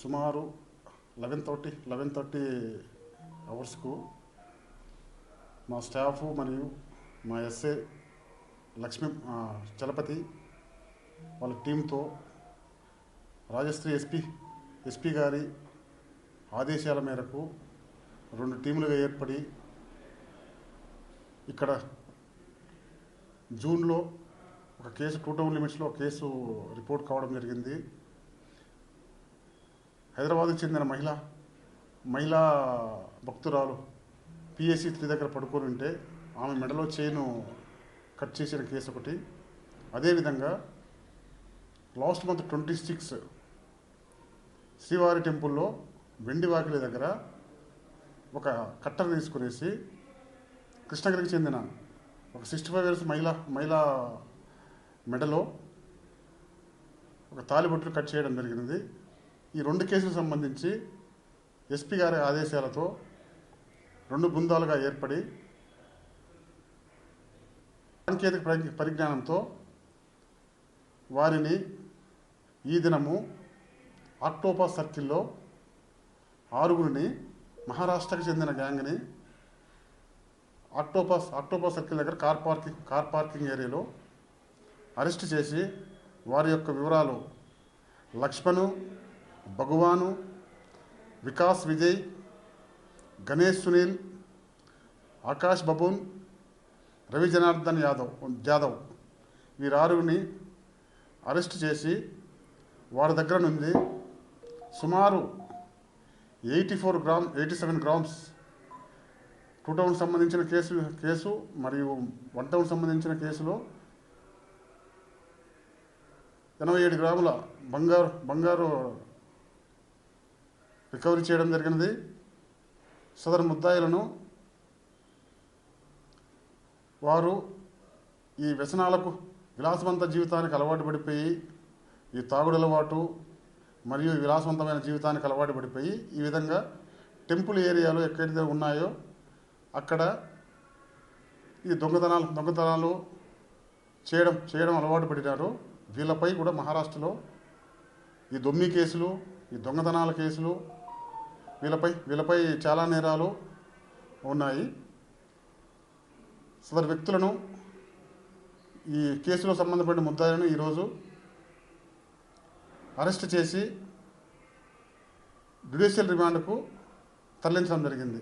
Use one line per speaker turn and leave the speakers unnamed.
సుమారు eleven thirty eleven thirty అవర్స్కు మా స్టాఫ్ మరియు మా ఎస్ఏ లక్ష్మీ చలపతి వాళ్ళ టీంతో రాజశ్రీ ఎస్పీ ఎస్పీ గారి ఆదేశాల మేరకు రెండు టీములుగా ఏర్పడి ఇక్కడ జూన్లో ఒక కేసు టూ టౌన్ లిమిట్స్లో కేసు రిపోర్ట్ కావడం జరిగింది. హైదరాబాద్కు చెందిన మహిళ మహిళా భక్తురాలు పిఎస్సి త్రీ దగ్గర పడుకొని ఉంటే ఆమె మెడలో చేను కట్ చేసిన కేసు ఒకటి. అదేవిధంగా లాస్ట్ మంత్ ట్వంటీ సిక్స్ శ్రీవారి టెంపుల్లో వెండి వాకిలి దగ్గర ఒక కట్టర్ తీసుకునేసి కృష్ణగిరికి చెందిన ఒక సిక్స్టీ ఫైవ్ ఇయర్స్ మహిళ మహిళా మెడలో ఒక తాలిబొట్లు కట్ చేయడం జరిగినది ఈ రెండు కేసులకు సంబంధించి ఎస్పీ గారి ఆదేశాలతో రెండు బృందాలుగా ఏర్పడి సాంకేతిక పరిజ్ఞానంతో వారిని ఈ దినము ఆక్టోపస్ సర్కిల్లో ఆరుగురిని మహారాష్ట్రకు చెందిన గ్యాంగ్ని ఆక్టోపస్ ఆక్టోపస్ సర్కిల్ దగ్గర కార్ పార్కింగ్ కార్ పార్కింగ్ ఏరియాలో అరెస్ట్ చేసి వారి యొక్క వివరాలు లక్ష్మణు భగవాను వికాస్ విజయ్ గణేష్ సునీల్ ఆకాష్ బబూన్ రవి జనార్దన్ యాదవ్ జాదవ్. వీరారుగురిని అరెస్ట్ చేసి వారి దగ్గర నుండి సుమారు eighty four gram eighty seven grams two town సంబంధించిన కేసు కేసు మరియు వన్ టౌన్ సంబంధించిన కేసులో ఎనభై ఏడు గ్రాముల బంగారు బంగారు రికవరీ చేయడం జరిగినది. సదరు ముద్దాయిలను వారు ఈ వ్యసనాలకు విలాసవంత జీవితానికి అలవాటు పడిపోయి ఈ తాగుడు అలవాటు మరియు విలాసవంతమైన జీవితానికి అలవాటు పడిపోయి ఈ విధంగా టెంపుల్ ఏరియాలో ఎక్కడైతే ఉన్నాయో అక్కడ ఈ దొంగతనాలు దొంగతనాలు చేయడం చేయడం అలవాటు పడినారు. వీళ్ళపై కూడా మహారాష్ట్రలో ఈ దొమ్మి కేసులు ఈ దొంగతనాల కేసులు వీళ్ళపై వీళ్ళపై చాలా నేరాలు ఉన్నాయి. సదరు వ్యక్తులను ఈ కేసులో సంబంధపడిన ముద్దాయిలను ఈరోజు అరెస్ట్ చేసి జ్యుడిషియల్ రిమాండ్కు తరలించడం జరిగింది.